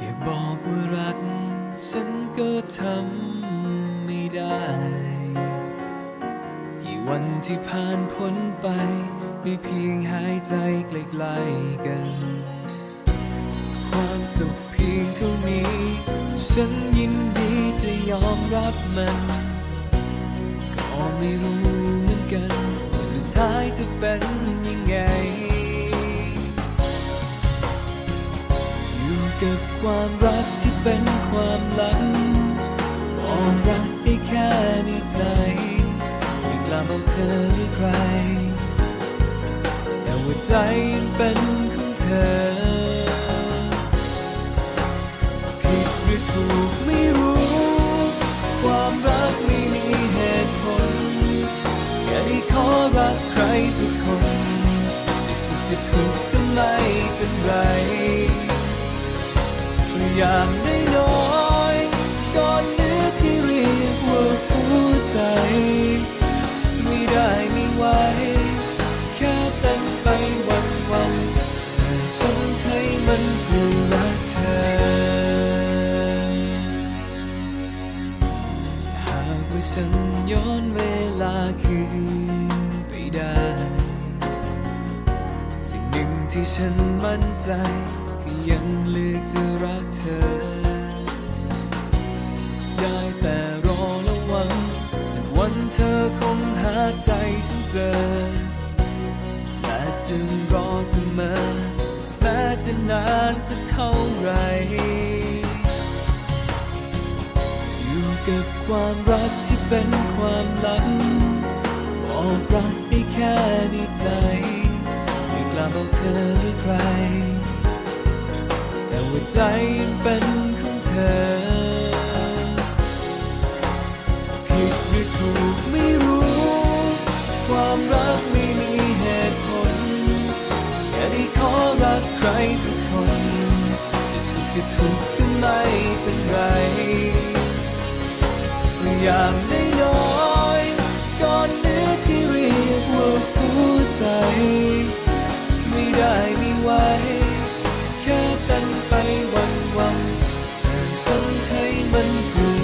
อยากบอกว่ารัก ฉันก็ทำไม่ได้ กี่วันที่ผ่านพ้นไปได้เพียงหายใจใกล้ๆกัน ความสุขเพียงเท่านี้ ฉันยินดีจะยอมรับมัน ก็ไม่รู้เหมือนกันว่าสุดท้ายจะเป็นยังไง กับความรักที่เป็นความลับบอกรักได้แค่ในใจไม่กล้าบอกเธอหรือใคร แต่ว่าใจยังเป็นของเธอ ผิดหรือถูกไม่รู้ ความรักไม่มีเหตุผลแค่ได้ขอรักใครสักคนจะสุขจะทุกข์ก็ไม่ อย่างน้อยๆก่อนเนื้อที่เรียกว่าหัวใจ ไม่ได้ไม่ไหวแค่เต้นไปวันวันแต่ฉันใช้มันเพื่อรักเธอ หากว่าฉันย้อนเวลาคืนไปได้ สิ่งหนึ่งที่ฉันมั่นใจ ยังเลือกจะรักเธอ ได้แต่รอและหวัง สักวันเธอคงหาใจฉันเจอและจะรอเสมอแม้จะนานสักเท่าไรอยู่กับความรักที่เป็นความลับบอกรัก ใจยังเป็นของเธอ ผิดหรือถูกไม่รู้ ความรักไม่มีเหตุผล แค่ได้ขอรักใครสักคน จะสุขจะทุกข์ก็ไม่เป็นไรอย่าง ใช้มันผู